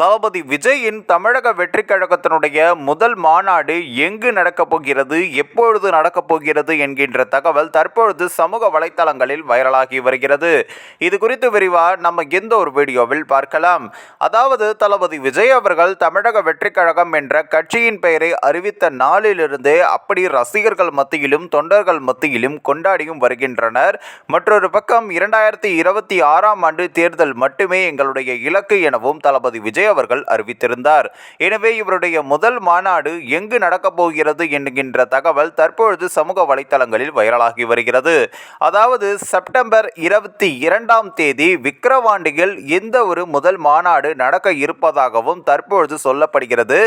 தளபதி விஜயின் தமிழக வெற்றிக் கழகத்தினுடைய முதல் மாநாடு எங்கு நடக்கப் போகிறது எப்பொழுது நடக்கப் போகிறது என்கின்ற தகவல் தற்பொழுது சமூக வலைத்தளங்களில் வைரலாகி வருகிறது. இது குறித்து விரிவாக நம்ம எந்த ஒரு வீடியோவில் பார்க்கலாம். அதாவது தளபதி விஜய் அவர்கள் தமிழக வெற்றிக் கழகம் என்ற கட்சியின் பெயரை அறிவித்த நாளிலிருந்தே அப்படி ரசிகர்கள் மத்தியிலும் தொண்டர்கள் மத்தியிலும் கொண்டாடியும் வருகின்றனர். மற்றொரு பக்கம் இரண்டாயிரத்தி இருபத்தி ஆறாம் ஆண்டு தேர்தல் மட்டுமே எங்களுடைய இலக்கு எனவும் தளபதி விஜய் அவர்கள் அறிவித்திருந்தார். எனவே இவருடைய முதல் மாநாடு எங்கு நடக்கப் போகிறது என்கின்ற தகவல் தற்பொழுது சமூக வலைத்தளங்களில் வைரலாகி வருகிறது. அதாவது செப்டம்பர் இருபத்தி இரண்டாம் தேதி விக்கிரவாண்டியில் எந்த ஒரு முதல் மாநாடு நடக்க இருப்பதாகவும் தற்பொழுது சொல்லப்படுகிறது.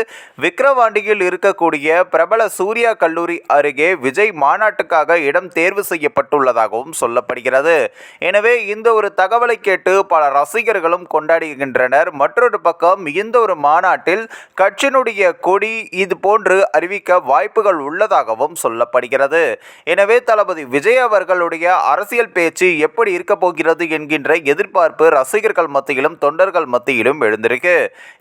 விக்கிரவாண்டியில் இருக்கக்கூடிய பிரபல சூர்யா கல்லூரி அருகே விஜய் மாநாட்டுக்காக இடம் தேர்வு செய்யப்பட்டுள்ளதாகவும் சொல்லப்படுகிறது. எனவே இந்த ஒரு தகவலை கேட்டு பல ரசிகர்களும் கொண்டாடுகின்றனர். மற்றொரு பக்கம் இந்த ஒரு மாநாட்டில் கட்சியினுடைய கொடி இது போன்று அறிவிக்க வாய்ப்புகள் உள்ளதாகவும் சொல்லப்படுகிறது. எனவே தளபதி விஜய் அவர்களுடைய அரசியல் பேச்சு எப்படி இருக்க போகிறது என்கின்ற எதிர்பார்ப்பு ரசிகர்கள் மத்தியிலும் தொண்டர்கள் மத்தியிலும் எழுந்திருக்கு.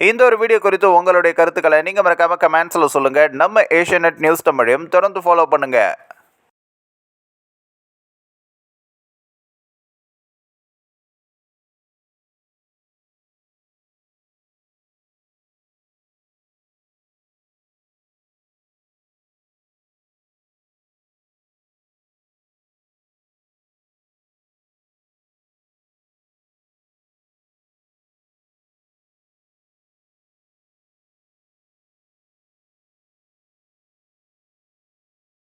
இந்த ஒரு வீடியோ குறித்து உங்களுடைய கருத்துக்களை நீங்கள் மறக்காம கமெண்ட்ஸில் சொல்லுங்கள் நம்ம ஏஷியநெட் நியூஸ் தமிழையும் தொடர்ந்து ஃபாலோ பண்ணுங்கள்